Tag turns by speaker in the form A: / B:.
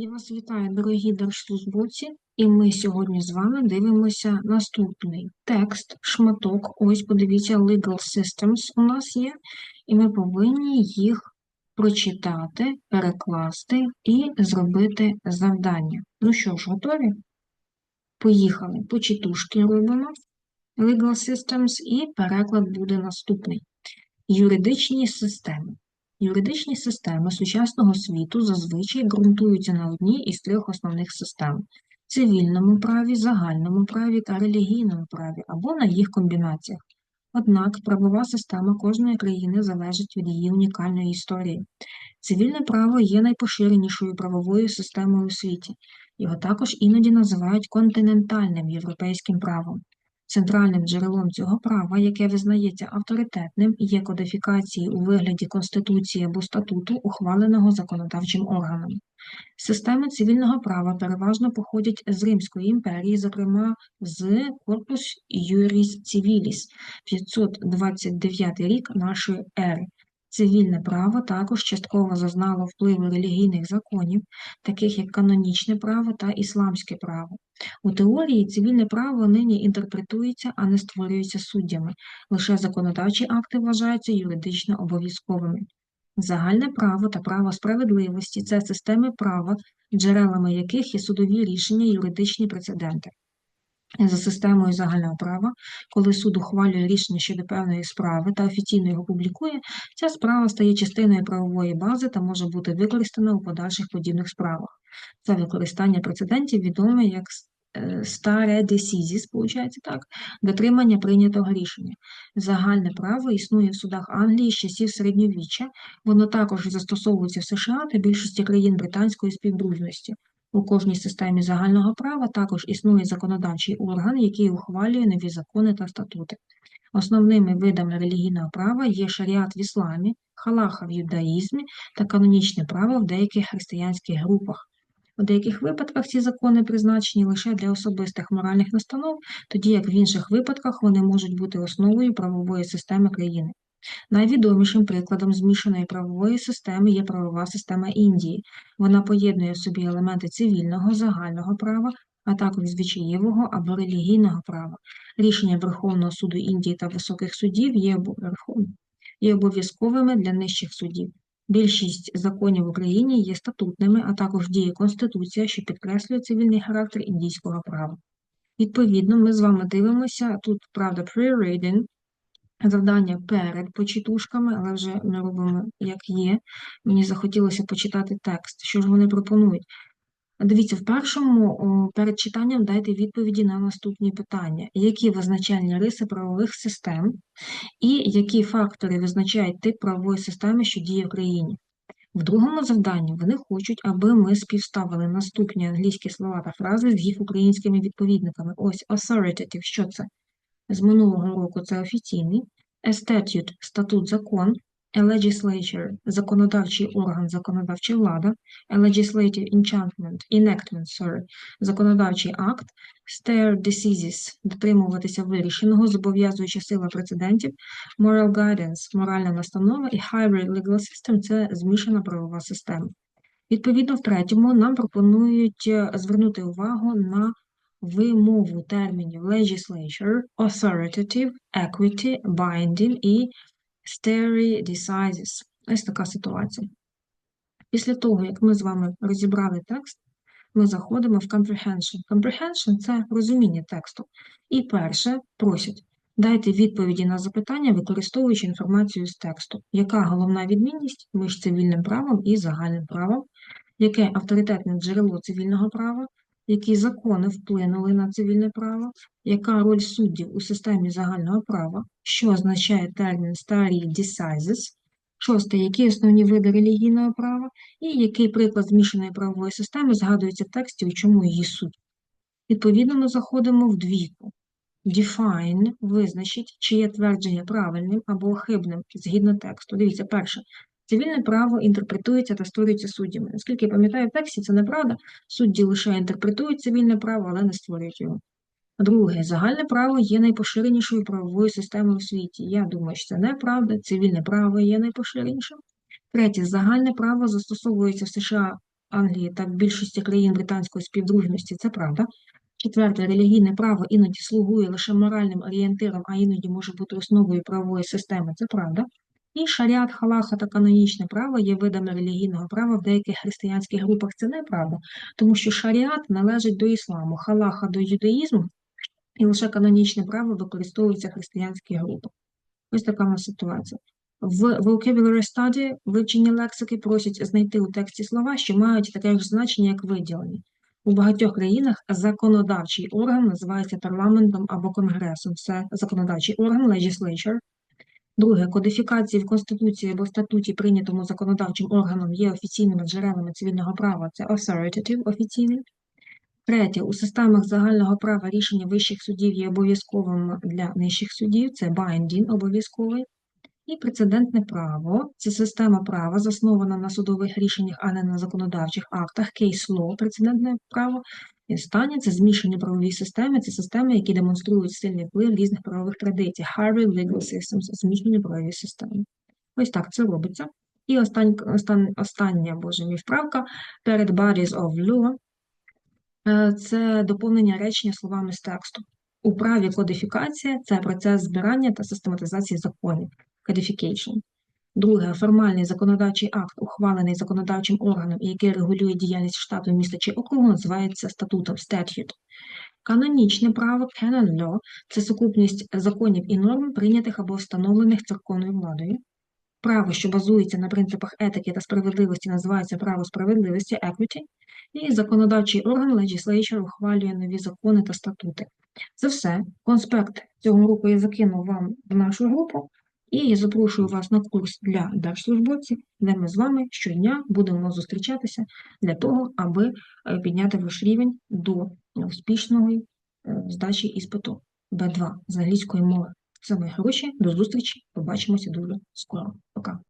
A: Я вас вітаю, дорогі держслужбовці, і ми сьогодні з вами дивимося наступний текст, шматок. Ось, подивіться, Legal Systems у нас є, і ми повинні їх прочитати, перекласти і зробити завдання. Ну що ж, готові? Поїхали. Почитушки робимо. Legal Systems і переклад буде наступний. Юридичні системи. Юридичні системи сучасного світу зазвичай ґрунтуються на одній із трьох основних систем цивільному праві, загальному праві та релігійному праві або на їх комбінаціях. Однак правова система кожної країни залежить від її унікальної історії. Цивільне право є найпоширенішою правовою системою у світі. Його також іноді називають континентальним європейським правом. Центральним джерелом цього права, яке визнається авторитетним, є кодифікації у вигляді Конституції або статуту, ухваленого законодавчим органом. Системи цивільного права переважно походять з Римської імперії, зокрема з Corpus Juris Civilis 529 рік нашої ери. Цивільне право також частково зазнало впливу релігійних законів, таких як канонічне право та ісламське право. У теорії цивільне право нині інтерпретується, а не створюється суддями. Лише законодавчі акти вважаються юридично обов'язковими. Загальне право та право справедливості це системи права, джерелами яких є судові рішення і юридичні прецеденти. За системою загального права, коли суд ухвалює рішення щодо певної справи та офіційно його публікує, ця справа стає частиною правової бази та може бути використана у подальших подібних справах. Це використання прецедентів відоме як старе decisis, виходить так, дотримання прийнятого рішення. Загальне право існує в судах Англії з часів середньовіччя, воно також застосовується в США та більшості країн британської співдружності. У кожній системі загального права також існує законодавчий орган, який ухвалює нові закони та статути. Основними видами релігійного права є шаріат в ісламі, халаха в юдаїзмі та канонічне право в деяких християнських групах. У деяких випадках ці закони призначені лише для особистих моральних настанов, тоді як в інших випадках вони можуть бути основою правової системи країни. Найвідомішим прикладом змішаної правової системи є правова система Індії. Вона поєднує в собі елементи цивільного, загального права, а також звичаєвого або релігійного права. Рішення Верховного суду Індії та високих судів є обов'язковими для нижчих судів. Більшість законів в Україні є статутними, а також діє Конституція, що підкреслює цивільний характер індійського права. Відповідно, ми з вами дивимося тут, правда, pre-reading, завдання перед почитушками, але вже ми робимо як є. Мені захотілося почитати текст, що ж вони пропонують. Дивіться, в першому перед читанням дайте відповіді на наступні питання: які визначальні риси правових систем, і які фактори визначають тип правової системи, що діє в країні. В другому завданні вони хочуть, аби ми співставили наступні англійські слова та фрази з їх українськими відповідниками. Ось authoritative, що це? З минулого року це офіційний, a statute – статут закон, a legislature – законодавчий орган, законодавча влада, a legislative enchantment, enactment, sorry, законодавчий акт, stare decisis – дотримуватися вирішеного, зобов'язуюча сила прецедентів, moral guidance – моральна настанова. І hybrid legal system – це змішана правова система. Відповідно, в третьому нам пропонують е, звернути увагу на вимову термінів legislature, authoritative, equity, binding і decisis. Ось така ситуація. Після того, як ми з вами розібрали текст, ми заходимо в comprehension. Comprehension – це розуміння тексту. І перше просять, дайте відповіді на запитання, використовуючи інформацію з тексту. Яка головна відмінність між цивільним правом і загальним правом? Яке авторитетне джерело цивільного права? Які закони вплинули на цивільне право, яка роль суддів у системі загального права, що означає термін старі decisis, шосте, які основні види релігійного права, і який приклад змішаної правової системи згадується в тексті, у чому її суть. Відповідно, ми заходимо в двійку. Define визначить, чи є твердження правильним або хибним згідно тексту. Дивіться, перше, Цивільне право інтерпретується та створюється суддями. Наскільки я пам'ятаю, в тексті це неправда. Судді лише інтерпретують цивільне право, але не створюють його. Друге, загальне право є найпоширенішою правовою системою у світі. Я думаю, що це неправда. Цивільне право є найпоширенішим. Третє, загальне право застосовується в США Англії та в більшості країн британської співдружності, це правда. Четверте, релігійне право іноді слугує лише моральним орієнтиром, а іноді може бути основою правової системи, це правда. І шаріат, халаха та канонічне право є видами релігійного права в деяких християнських групах. Це неправда, тому що шаріат належить до ісламу, халаха до юдаїзму, і лише канонічне право використовується в християнських групах. Ось така у нас ситуація. В vocabulary study вивчення лексики просять знайти у тексті слова, що мають таке ж значення, як виділені. У багатьох країнах законодавчий орган називається парламентом або конгресом. Це законодавчий орган, legislature. Друге, кодифікації в Конституції або статуті, прийнятому законодавчим органом, є офіційними джерелами цивільного права, це authoritative офіційний. Третє, у системах загального права рішення вищих судів є обов'язковим для нижчих судів, це binding обов'язковий. І прецедентне право це система права, заснована на судових рішеннях, а не на законодавчих актах. Law – прецедентне право. І останнє це змішані правові системи, це системи, які демонструють сильний вплив різних правових традицій. Hybrid legal systems – змішані правові системи. Ось так це робиться. І остань, остань, остання, боже мій, вправка перед bodies of law Е, це доповнення речення словами з тексту. У праві кодифікація це процес збирання та систематизації законів. Codification. Друге, формальний законодавчий акт, ухвалений законодавчим органом, який регулює діяльність штату, міста чи округу, називається статутом statute. Канонічне право canon law – це сукупність законів і норм, прийнятих або встановлених церковною владою. Право, що базується на принципах етики та справедливості, називається право справедливості equity, і законодавчий орган legislature ухвалює нові закони та статути. Це все. Конспект цього року я закинув вам в нашу групу, і я запрошую вас на курс для держслужбовців, де ми з вами щодня будемо зустрічатися для того, аби е, підняти ваш рівень до успішної е, здачі іспиту Б2 з англійської мови. Це мої гроші. До зустрічі. Побачимося дуже скоро. Пока.